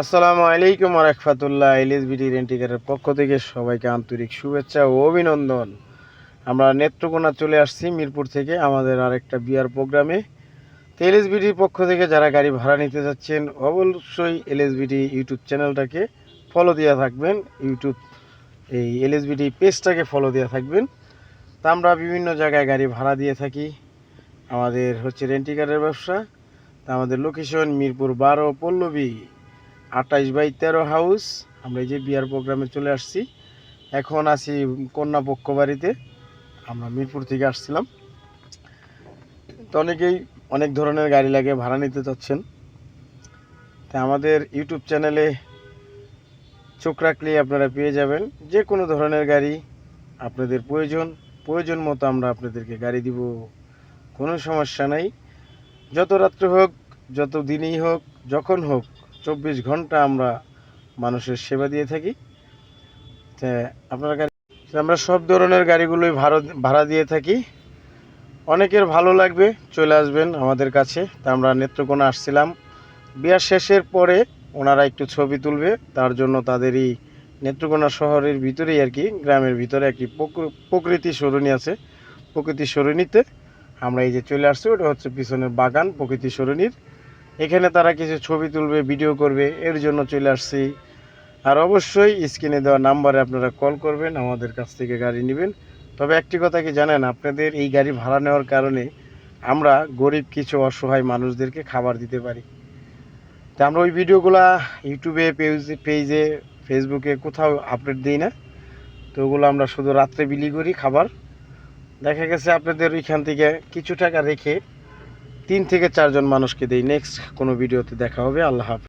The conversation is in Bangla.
আসসালামু আলাইকুম রহমতুল্লাহ এলিস বিডি রেন্টিকারের পক্ষ থেকে সবাইকে আন্তরিক শুভেচ্ছা ও অভিনন্দন। আমরা নেত্রকোনা চলে আসছি মিরপুর থেকে আমাদের আরেকটা বিয়ার প্রোগ্রামে। তো এলএস বিডির পক্ষ থেকে যারা গাড়ি ভাড়া নিতে যাচ্ছেন, অবশ্যই এলএস বিডি ইউটিউব চ্যানেলটাকে ফলো দিয়ে থাকবেন। ইউটিউব, এই এলএস বিডি পেজটাকে ফলো দিয়ে থাকবেন। তা আমরা বিভিন্ন জায়গায় গাড়ি ভাড়া দিয়ে থাকি। আমাদের হচ্ছে রেন্টিকারের ব্যবসা। তা আমাদের লোকেশন মিরপুর বারো পল্লবী। আঠাইশ বাই তেরো হাউস। আমরা এই যে বিয়ার প্রোগ্রামে চলে আসছি। এখন আছি কন্যা পক্ষ বাড়িতে। আমরা মিরপুর থেকে আসছিলাম। তো অনেকেই অনেক ধরনের গাড়ি লাগে, ভাড়া নিতে চাচ্ছেন। তা আমাদের ইউটিউব চ্যানেলে চোখ রাখলেই আপনারা পেয়ে যাবেন। যে কোনো ধরনের গাড়ি আপনাদের প্রয়োজন প্রয়োজন মতো আমরা আপনাদেরকে গাড়ি দিব। কোনো সমস্যা নাই। যত রাত্রে হোক, যত দিনই হোক, যখন হোক চব্বিশ ঘণ্টা আমরা মানুষের সেবা দিয়ে থাকি। আপনার গাড়ি আমরা সব ধরনের গাড়িগুলোই ভাড়া ভাড়া দিয়ে থাকি। অনেকের ভালো লাগবে, চলে আসবেন আমাদের কাছে। তা আমরা নেত্রকোনা আসছিলাম। বিয়ার শেষের পরে ওনারা একটু ছবি তুলবে, তার জন্য তাদেরই নেত্রকোনা শহরের ভিতরেই আর কি, গ্রামের ভিতরে একটি প্রকৃ- প্রকৃতি সরণি আছে। প্রকৃতি সরণিতে আমরা এই যে চলে আসছি, ওটা হচ্ছে পিছনের বাগান, প্রকৃতি সরণির। এখানে তারা কিছু ছবি তুলবে ভিডিও করবে, এর জন্য চলে আসছি। আর অবশ্যই স্ক্রিনে দেওয়া নাম্বারে আপনারা কল করবেন, আমাদের কাছ থেকে গাড়ি নেবেন। তবে একটি কথা কি জানেন, আপনাদের এই গাড়ি ভাড়া নেওয়ার কারণে আমরা গরিব কিছু অসহায় মানুষদেরকে খাবার দিতে পারি। তা আমরা ওই ভিডিওগুলা ইউটিউবে পেজে পেজে ফেসবুকে কোথাও আপডেট দিই না। তো ওগুলো আমরা শুধু রাত্রে বিলি করি খাবার। দেখা গেছে আপনাদের ওইখান থেকে কিছু টাকা রেখে তিন থেকে চারজন মানুষকে দেই। নেক্সট কোনো ভিডিওতে দেখা হবে। আল্লাহ হাফেজ।